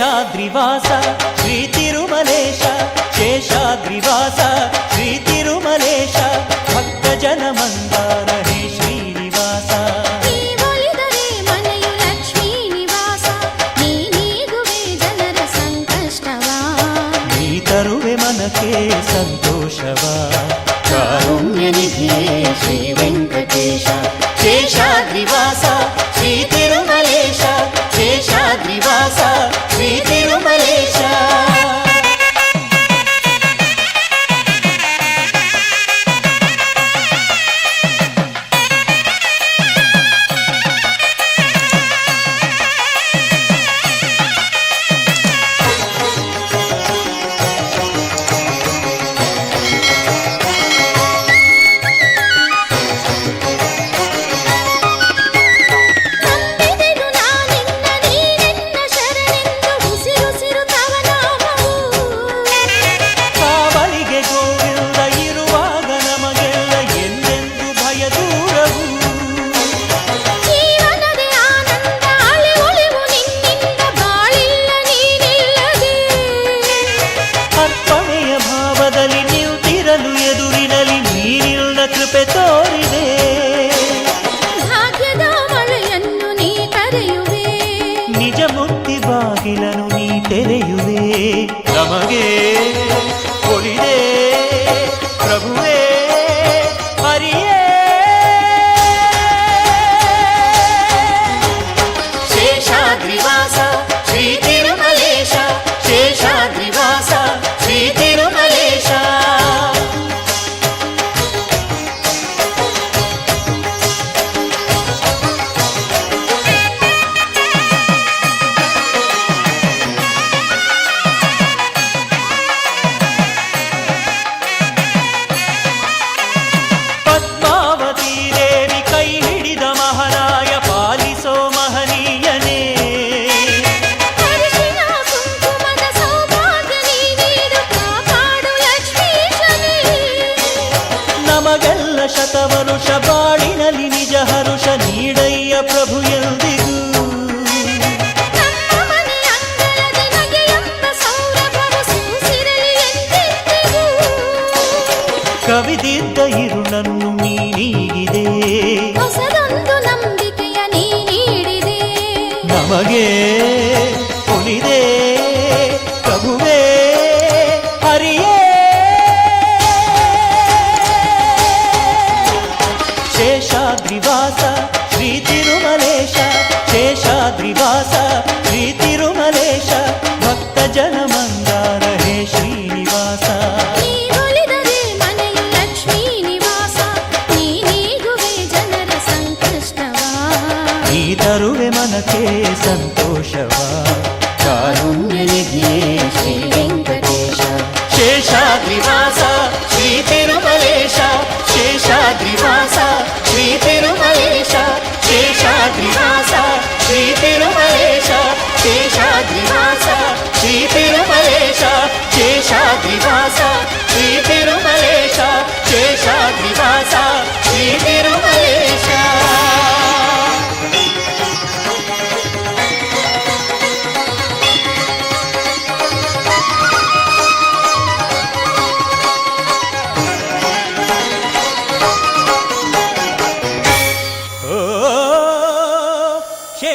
శేషాద్రివాస శ్రీ తిరుమలేశ శేషాద్రివాస. ನಮಗೆ ಕವಿದಿದ್ದ ಇರು ನನ್ನು ನೀನೀಗಿದೆ ಹೊಸದೊಂದು ನಂಬಿಕೆಯ ನೀ ನೀಡಿದೆ ನಮಗೆ ಕೊನಿದೆ ಪ್ರಭುವೇ ಹರಿಯೇ ಶೇಷಾದ್ರಿವಾ ಸಂತೋಷವ ಕಾರುಣ್ಯನಿಗೆ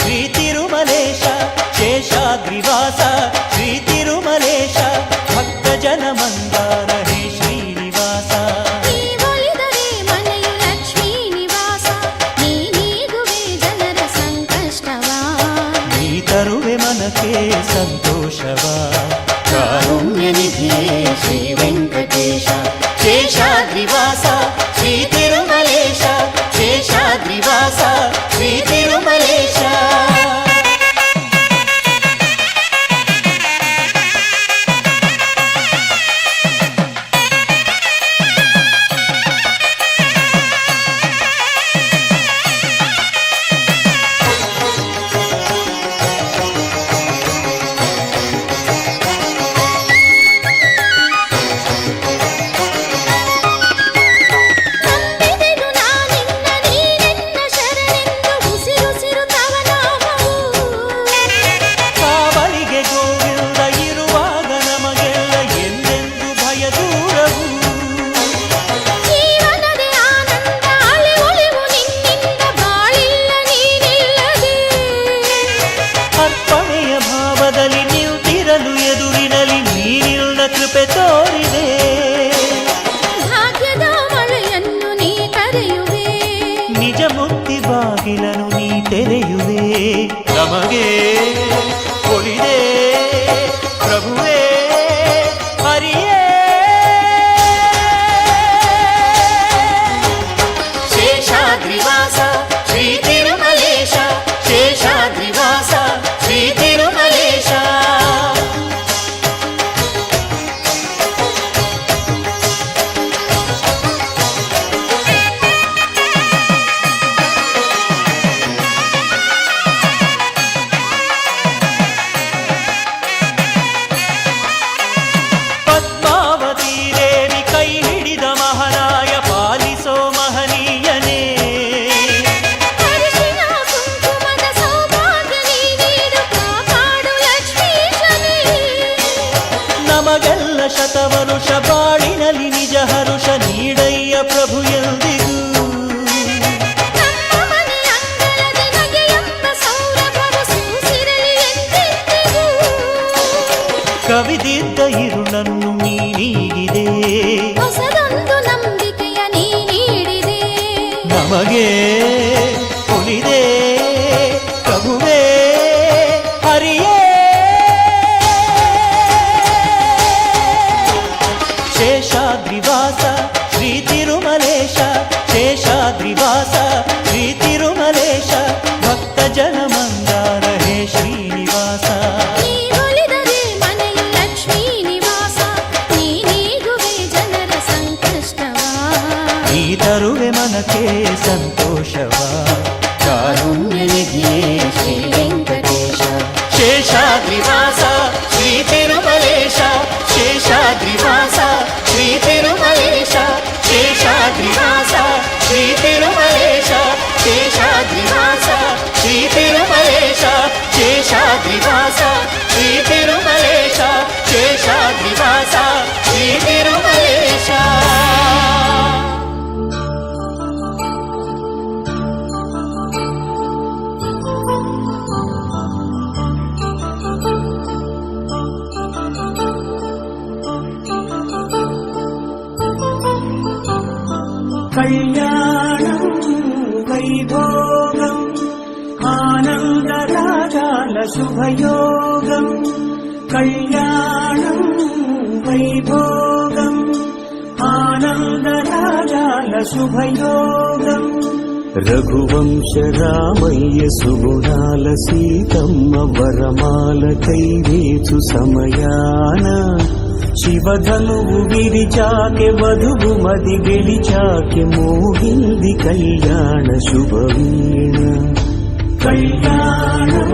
శ్రీ తిరుమలేశ శేషాగ్రివాస தெரியுதே நமகே பொழிதே பிரபுவே ಪ್ರಭು ಎಂದು ఘనతే సంతోషవా? శ్రీ వెంకటేశ శేషాద్రివాస శ్రీ తిరుమలేశ శేషాద్రివాస శ్రీ తిరుమలేశ శేషాద్రివాస శ్రీ शुभयोगम् कल्याणम् वैभोगम् आनन्दराजालशुभयोगम् रघुवंश रामय्य सुगुणाल सीतम्म वरमाल कैवेचु समयान శివధనువు విరిచాకె వధువు మది గెలిచాకె మోహింది కళ్యాణ శుభవీణ കല്യാണം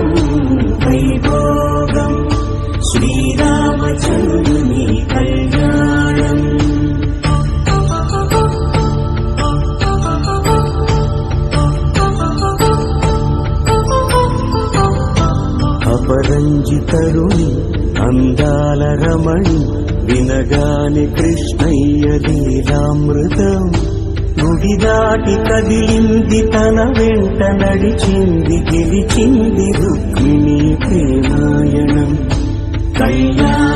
വൈഭോഗം അപരഞ്ജി തരുണി അന്താല വിനഗാനി കൃഷ്ണയ്യ ലീലാമൃതം. గుడి దాటి కదిలింది తన వెంట నడిచింది గెలిచింది రుక్మిణి ప్రేమాయణం. కళ్యాణ